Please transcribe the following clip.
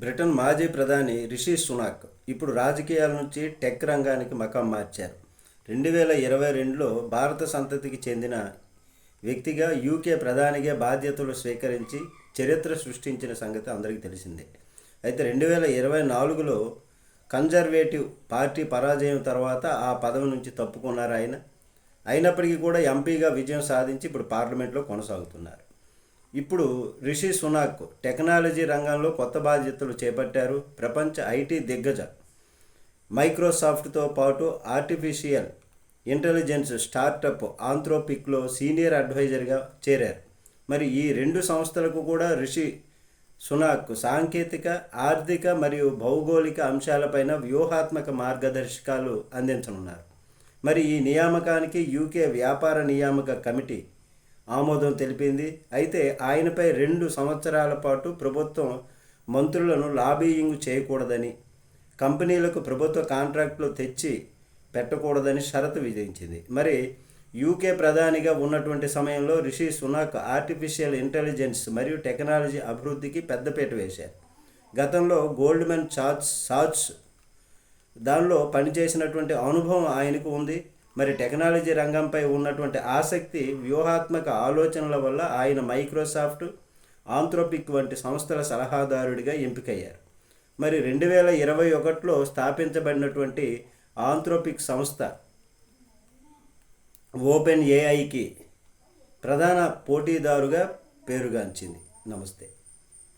Britain మాజీ ప్రధాని Rishi Sunak ఇప్పుడు రాజకీయాల నుంచి టెక్ రంగానికి మకం మార్చారు. రెండు వేల ఇరవై రెండులో భారత సంతతికి చెందిన వ్యక్తిగా యూకే ప్రధానిగా బాధ్యతలు స్వీకరించి చరిత్ర సృష్టించిన సంగతి అందరికీ తెలిసిందే. అయితే రెండు వేల ఇరవై నాలుగులో కన్జర్వేటివ్ పార్టీ పరాజయం తర్వాత ఆ పదవి నుంచి తప్పుకున్నారు ఆయన. అయినప్పటికీ కూడా ఎంపీగా విజయం సాధించి ఇప్పుడు పార్లమెంట్లో కొనసాగుతున్నారు. ఇప్పుడు రిషి సునాక్ టెక్నాలజీ రంగంలో కొత్త బాధ్యతలు చేపట్టారు. ప్రపంచ ఐటీ దిగ్గజ. మైక్రోసాఫ్ట్తో పాటు ఆర్టిఫిషియల్ ఇంటెలిజెన్స్ స్టార్టప్ ఆంథ్రోపిక్లో సీనియర్ అడ్వైజర్గా చేరారు. మరి ఈ రెండు సంస్థలకు కూడా రిషి సునాక్ సాంకేతిక ఆర్థిక మరియు భౌగోళిక అంశాలపైన వ్యూహాత్మక మార్గదర్శకాలు అందించనున్నారు. మరి ఈ నియామకానికి యూకే వ్యాపార నియామక కమిటీ ఆమోదం తెలిపింది. అయితే ఆయనపై రెండు సంవత్సరాల పాటు ప్రభుత్వం మంత్రులను లాబీయింగ్ చేయకూడదని కంపెనీలకు ప్రభుత్వ కాంట్రాక్టులు తెచ్చి పెట్టకూడదని షరతు విధించింది. మరి యూకే ప్రధానిగా ఉన్నటువంటి సమయంలో రిషి సునాక్ ఆర్టిఫిషియల్ ఇంటెలిజెన్స్ మరియు టెక్నాలజీ అభివృద్ధికి పెద్దపీట వేశారు. గతంలో గోల్డ్మెన్ చార్జ్ సాచ్ దానిలో పనిచేసినటువంటి అనుభవం ఆయనకు ఉంది. మరి టెక్నాలజీ రంగంపై ఉన్నటువంటి ఆసక్తి వ్యూహాత్మక ఆలోచనల వల్ల ఆయన మైక్రోసాఫ్ట్ ఆంథ్రోపిక్ వంటి సంస్థల సలహాదారుడిగా ఎంపికయ్యారు. మరి రెండు వేల ఇరవై ఒకటిలో స్థాపించబడినటువంటి ఆంథ్రోపిక్ సంస్థ ఓపెన్ ఏఐకి ప్రధాన పోటీదారుగా పేరుగాంచింది. నమస్తే.